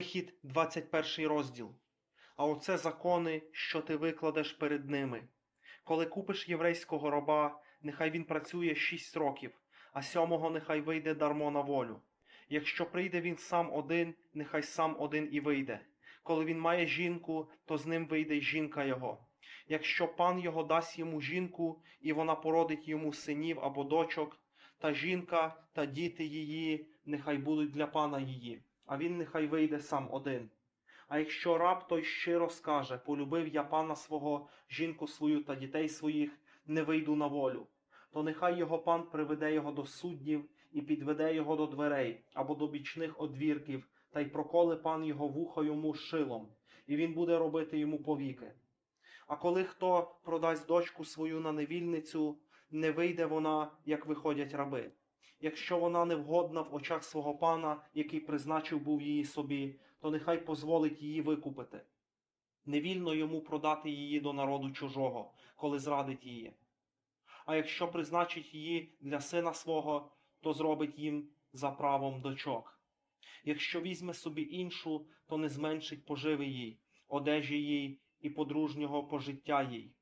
Вихід 21 розділ. А оце закони, що ти викладеш перед ними. Коли купиш єврейського раба, нехай він працює шість років, а сьомого нехай вийде дармо на волю. Якщо прийде він сам один, нехай сам один і вийде. Коли він має жінку, то з ним вийде й жінка його. Якщо пан його дасть йому жінку, і вона породить йому синів або дочок, та жінка та діти її нехай будуть для пана її, а він нехай вийде сам один. А якщо раб той щиро скаже, полюбив я пана свого, жінку свою та дітей своїх, не вийду на волю, то нехай його пан приведе його до суддів і підведе його до дверей або до бічних одвірків, та й проколе пан його вухо йому шилом, і він буде робити йому повіки. А коли хто продасть дочку свою на невільницю, не вийде вона, як виходять раби. Якщо вона невгодна в очах свого пана, який призначив був її собі, то нехай позволить її викупити. Невільно йому продати її до народу чужого, коли зрадить її. А якщо призначить її для сина свого, то зробить їм за правом дочок. Якщо візьме собі іншу, то не зменшить поживи їй, одежі їй і подружнього пожиття їй.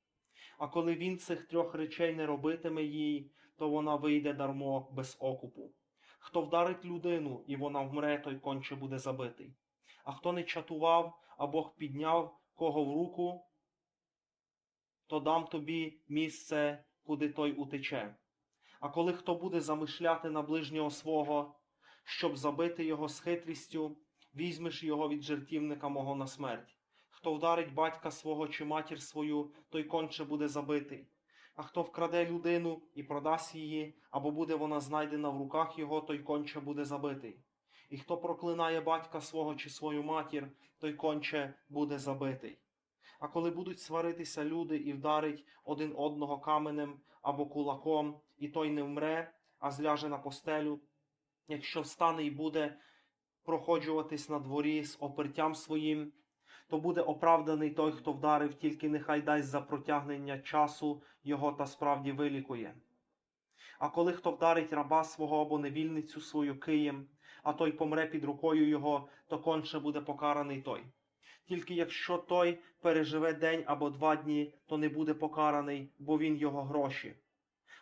А коли він цих трьох речей не робитиме їй, то вона вийде дармо без окупу. Хто вдарить людину, і вона вмре, той конче буде забитий. А хто не чатував, а Бог підняв кого в руку, то дам тобі місце, куди той утече. А коли хто буде замишляти на ближнього свого, щоб забити його з хитрістю, візьмеш його від жертівника мого на смерть. Хто вдарить батька свого чи матір свою, той конче буде забитий. А хто вкраде людину і продасть її, або буде вона знайдена в руках його, той конче буде забитий. І хто проклинає батька свого чи свою матір, той конче буде забитий. А коли будуть сваритися люди і вдарить один одного каменем або кулаком, і той не вмре, а зляже на постелю, якщо встане і буде проходжуватись на дворі з опертям своїм, то буде оправданий той, хто вдарив, тільки нехай дасть за протягнення часу його та справді вилікує. А коли хто вдарить раба свого або невільницю свою києм, а той помре під рукою його, то конче буде покараний той. Тільки якщо той переживе день або два дні, то не буде покараний, бо він його гроші.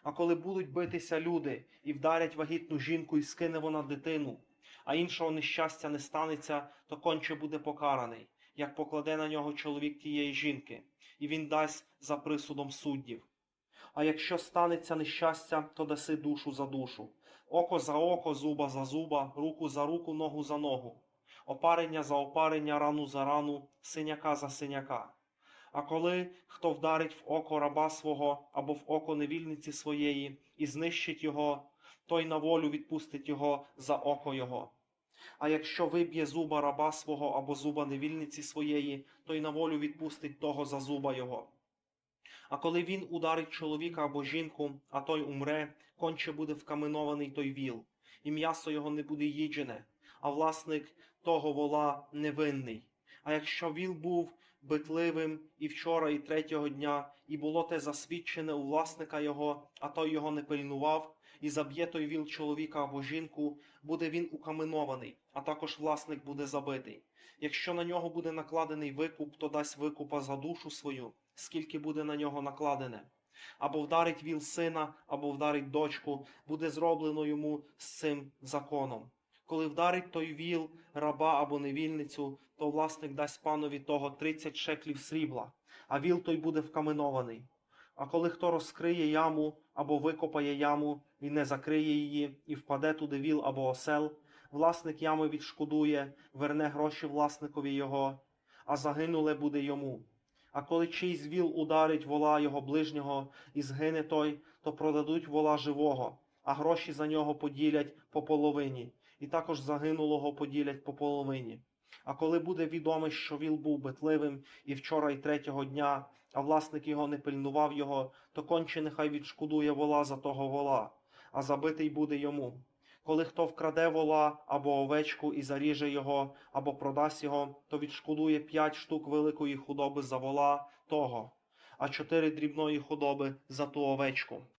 А коли будуть битися люди і вдарять вагітну жінку і скине вона дитину, а іншого нещастя не станеться, то конче буде покараний, як покладе на нього чоловік тієї жінки, і він дасть за присудом суддів. А якщо станеться нещастя, то даси душу за душу, око за око, зуба за зуба, руку за руку, ногу за ногу, опарення за опарення, рану за рану, синяка за синяка. А коли хто вдарить в око раба свого або в око невільниці своєї і знищить його, той на волю відпустить його за око його. А якщо виб'є зуба раба свого або зуба невільниці своєї, той на волю відпустить того за зуба його. А коли він ударить чоловіка або жінку, а той умре, конче буде вкаменований той віл, і м'ясо його не буде їджене, а власник того вола невинний. А якщо віл був битливим і вчора, і третього дня, і було те засвідчене у власника його, а той його не пильнував, і заб'є той віл чоловіка або жінку, буде він укаменований, а також власник буде забитий. Якщо на нього буде накладений викуп, то дасть викупа за душу свою, скільки буде на нього накладене. Або вдарить віл сина, або вдарить дочку, буде зроблено йому з цим законом. Коли вдарить той віл раба або невільницю, то власник дасть панові того 30 шеклів срібла, а віл той буде вкаменований. А коли хто розкриє яму або викопає яму і не закриє її, і впаде туди віл або осел, власник ями відшкодує, верне гроші власникові його, а загинуле буде йому. А коли чийсь віл ударить вола його ближнього і згине той, то продадуть вола живого, а гроші за нього поділять по половині, і також загинулого поділять по половині. А коли буде відомо, що віл був битливим і вчора, і третього дня, а власник його не пильнував його, то конче нехай відшкодує вола за того вола, а забитий буде йому. Коли хто вкраде вола або овечку і заріже його, або продасть його, то відшкодує п'ять штук великої худоби за вола того, а чотири дрібної худоби за ту овечку.